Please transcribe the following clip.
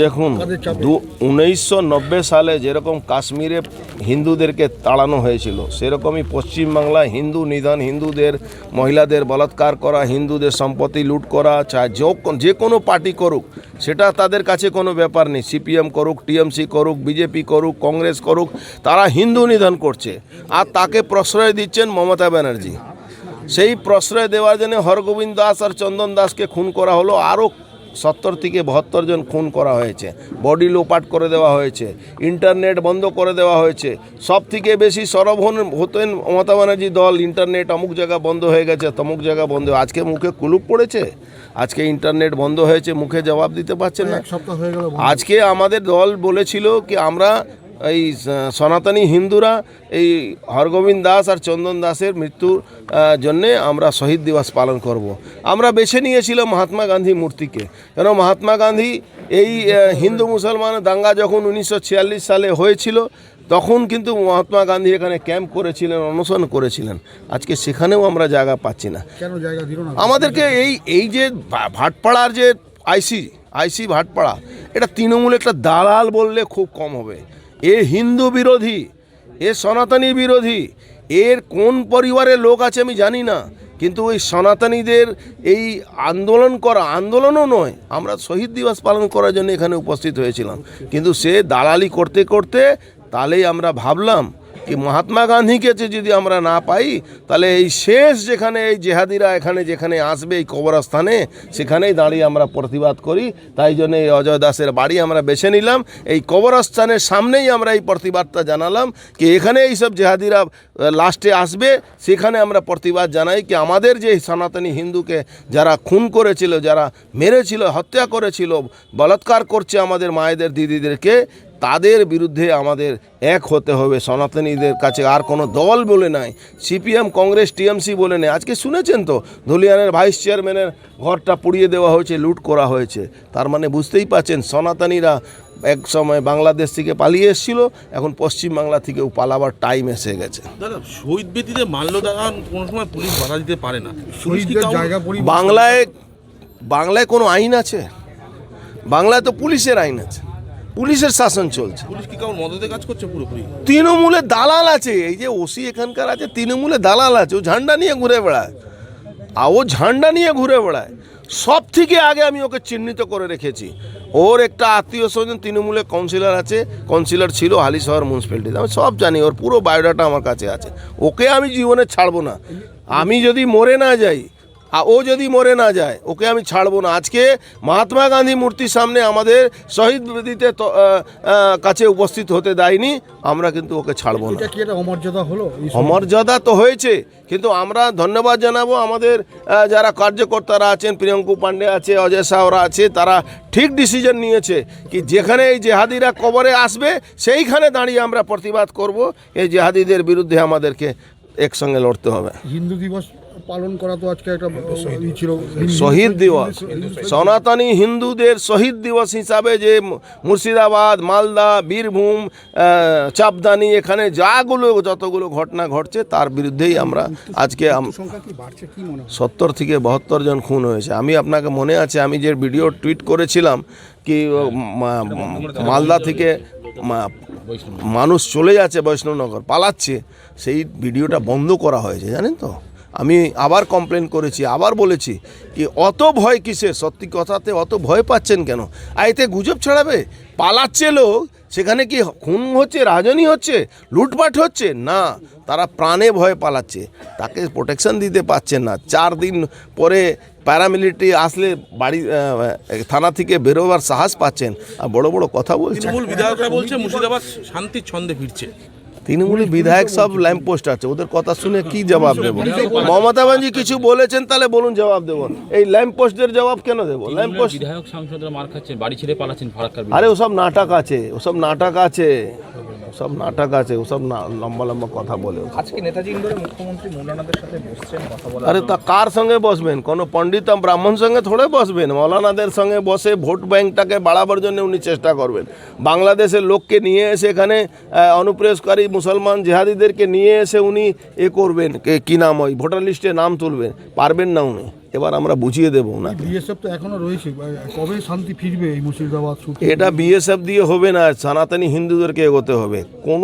দেখুন উনিশশো নব্বই সালে যেরকম কাশ্মীরে হিন্দুদেরকে তাড়ানো হয়েছিল সেরকমই পশ্চিমবাংলায় হিন্দু নিধন হিন্দুদের মহিলাদের বলাৎকার করা হিন্দুদের সম্পত্তি লুট করা চাই যে কোনো পার্টি করুক সেটা তাদের কাছে কোনো ব্যাপার নেই। সিপিএম করুক টিএমসি করুক বিজেপি করুক কংগ্রেস করুক তারা হিন্দু নিধন করছে। আর তাকে প্রশ্রয় দিচ্ছেন মমতা ব্যানার্জি। সেই প্রশ্রয় দেওয়ার জন্য হরগোবিন্দ দাস আর চন্দন দাসকে খুন করা হলো। আরও সত্তর থেকে বাহাত্তর জন খুন করা হয়েছে। বডি লোপাট করে দেওয়া হয়েছে। ইন্টারনেট বন্ধ করে দেওয়া হয়েছে। সব থেকে বেশি সরব হন হতেন মমতা ব্যানার্জি দল। ইন্টারনেট অমুক জায়গা বন্ধ হয়ে গেছে তমুক জায়গা বন্ধ আজকে মুখে কুলুপ পড়েছে? আজকে ইন্টারনেট বন্ধ হয়েছে মুখে জবাব দিতে পারছেন না? আজকে আমাদের দল বলেছিল কি আমরা এই সনাতনী হিন্দুরা এই হরগোবিন্দ দাস আর চন্দন দাসের মৃত্যুর জন্যে আমরা শহীদ দিবস পালন করব। আমরা বেছে নিয়েছিলাম মহাত্মা গান্ধী মূর্তিকে। কেন মহাত্মা গান্ধী এই হিন্দু মুসলমান দাঙ্গা যখন উনিশশো সালে হয়েছিল তখন কিন্তু মহাত্মা গান্ধী এখানে ক্যাম্প করেছিলেন অনশন করেছিলেন। আজকে সেখানেও আমরা জায়গা পাচ্ছি না। আমাদেরকে এই এই যে ভাটপাড়ার যে আইসি আইসি ভাটপাড়া এটা তৃণমূল একটা দালাল বললে খুব কম হবে। এ হিন্দু বিরোধী, এ সনাতনী বিরোধী, এর কোন পরিবারের লোক আছে আমি জানি না, কিন্তু ওই সনাতনীদের এই আন্দোলন করা, আন্দোলনও নয়, আমরা শহীদ দিবস পালন করার জন্য এখানে উপস্থিত হয়েছিলাম। কিন্তু সে দালালি করতে করতে তাহলেই আমরা ভাবলাম কি মহাত্মা গান্ধীকে যদি আমরা না পাই, তাহলে এই শেষ যেখানে, এই জেহাদিরা এখানে যেখানে আসবে, এই কবরস্থানে, সেখানেই দাঁড়িয়ে আমরা প্রতিবাদ করি। তাই জন্য এই অজয় দাসের বাড়ি আমরা বেছে নিলাম। এই কবরস্থানের সামনেই আমরা এই প্রতিবাদটা জানালাম কি এখানে এইসব জেহাদিরা লাস্টে আসবে, সেখানে আমরা প্রতিবাদ জানাই কি আমাদের যে সনাতনী হিন্দুকে যারা খুন করেছিল, যারা মেরেছিল, হত্যা করেছিল, বলাৎকার করছে আমাদের মায়েদের, দিদিদেরকে তাদের বিরুদ্ধে আমাদের এক হতে হবে। সনাতনীদের কাছে আর কোনো দল বলে নাই। সিপিএম কংগ্রেস টিএমসি বলে নেই। আজকে শুনেছেন তো ধুলিয়ানের ভাইস চেয়ারম্যানের ঘরটা পুড়িয়ে দেওয়া হয়েছে লুট করা হয়েছে। তার মানে বুঝতেই পাচ্ছেন সনাতনীরা এক সময় বাংলাদেশ থেকে পালিয়ে এসেছিল এখন পশ্চিমবাংলা থেকেও পালাবার টাইম এসে গেছে। দাদা শহীদ বেদিতে মাল্যদান কোনো সময় পুলিশ বাধা দিতে পারে না। পুলিশ কি শহীদদের কাউকে- জায়গা পরি বাংলায় বাংলায় কোনো আইন আছে? বাংলায় তো পুলিশের আইন আছে। পুলিশের শাসন চলছে। পুলিশ কি কাউর মদতে কাজ করছে পুরোপুরি? তৃণমূলে দালাল আছে এই যে ওসি এখানকার আছে তৃণমূলে দালাল আছে ও ঝান্ডা নিয়ে ঘুরে বেড়ায়। আর ও ঝান্ডা নিয়ে ঘুরে বেড়ায়। সব থেকে আগে আমি ওকে চিহ্নিত করে রেখেছি। ওর একটা আত্মীয় স্বজন তৃণমূলে কাউন্সিলর আছে কাউন্সিলর ছিল হালিশহর মিউনিসিপ্যালিটিতে আমি সব জানি ওর পুরো বায়োডাটা আমার কাছে আছে। ওকে আমি জীবনে ছাড়বো না। আমি যদি মরে না যাই আর ও যদি মরে না যায় ওকে আমি ছাড়বো না। আজকে মহাত্মা গান্ধী মূর্তির সামনে আমাদের শহীদ বেদিতে তো, আহ, আহ, কাছে উপস্থিত হতে দেয়নি আমরা কিন্তু ওকে ছাড়বো না। অমর্যাদা হলো? অমর্যাদা তো হয়েছে কিন্তু আমরা ধন্যবাদ জানাব আমাদের যারা কার্যকর্তারা আছেন প্রিয়ঙ্কু পান্ডে আছে অজয় সাহরা আছে তারা ঠিক ডিসিশন নিয়েছে কি যেখানে এই জেহাদিরা কবরে আসবে সেইখানে দাঁড়িয়ে আমরা প্রতিবাদ করব। এই জেহাদিদের বিরুদ্ধে আমাদেরকে একসঙ্গে লড়তে হবে। হিন্দু দিবস পালন করা তো আজকে একটা ছিল শহীদ দিবস। সনাতনী হিন্দুদের শহীদ দিবস হিসাবে যে মুর্শিদাবাদ মালদা বীরভূম চাপদানি এখানে যাগুলো যতগুলো ঘটনা ঘটছে তার বিরুদ্ধেই আমরা আজকে আম- সংখ্যা কি বাড়ছে কি মনে হয়? সত্তর থেকে বাহাত্তর জন খুন হয়েছে। আমি আপনাকে মনে আছে আমি যে ভিডিও টুইট করেছিলাম কি মালদা থেকে মানুষ চলে যাচ্ছে বৈষ্ণবনগর পালাচ্ছে। সেই ভিডিওটা বন্ধ করা হয়েছে জানেন তো? আমি আবার কমপ্লেন করেছি, আবার বলেছি কি, অত ভয় কিসে? সত্যি কথাতে অত ভয় পাচ্ছেন কেন? আর এতে গুজব ছড়াবে? পালাচ্ছে লোক, সেখানে কি খুন হচ্ছে রাজনী হচ্ছে, লুটপাট হচ্ছে? না, তারা প্রাণে ভয়ে পালাচ্ছে। তাকে প্রোটেকশন দিতে পারছেন না। চার দিন পরে প্যারামিলিটারি আসলে বাড়ি থানা থেকে বেরোবার সাহস পাচ্ছেন। আর বড় বড় কথা বলছে বিধায়করা বলছে, মুর্শিদাবাদ শান্তির ছন্দে ফিরছে। তৃণমূলী বিধায়ক সব ল্যাম্পপোস্ট আছে ওদের কথা শুনে কি জবাব দেবো? মমতা ব্যানার্জি কিছু বলেছেন তাহলে বলুন জবাব দেবো। এই ল্যাম্প পোস্টদের জবাব কেন দেবো? ল্যাম্পপোস্ট বিধায়ক সাংসদরা মার খাচ্ছেন বাড়ি ছেড়ে পালাচ্ছেন ফারাক্কার আরে ওসব নাটক আছে ওসব নাটক আছে। ওসব নাটক আছে ওসব না- লম্বা লম্বা কথা বলে। আজকে নেতাজি ইন্দোরে মুখ্যমন্ত্রী মৌলানাদের সাথে বসছেন কথা বলা আরে তা কার সঙ্গে বসবেন? কোনো পণ্ডিত ব্রাহ্মণ সঙ্গে থোড়ে বসবেন? মৌলানাদের সঙ্গে বসে ভোট ব্যাংকটাকে বাড়াবার জন্য উনি চেষ্টা করবেন। বাংলাদেশের লোককে নিয়ে এসে এখানে অনুপ্রবেশকারী মুসলমান জেহাদিদেরকে নিয়ে এসে উনি এ করবেন। কে- কি নাম ওই? ভোটার লিস্টে নাম তুলবেন। পারবেন না উনি? এবার আমরা বুঝিয়ে দেবো না বিএসএফ তো এখনও রয়েছে কবে শান্তি ফিরবে এই মুর্শিদাবাদ এটা বিএসএফ দিয়ে হবে না সনাতনী হিন্দুদেরকে এগোতে হবে। কোনো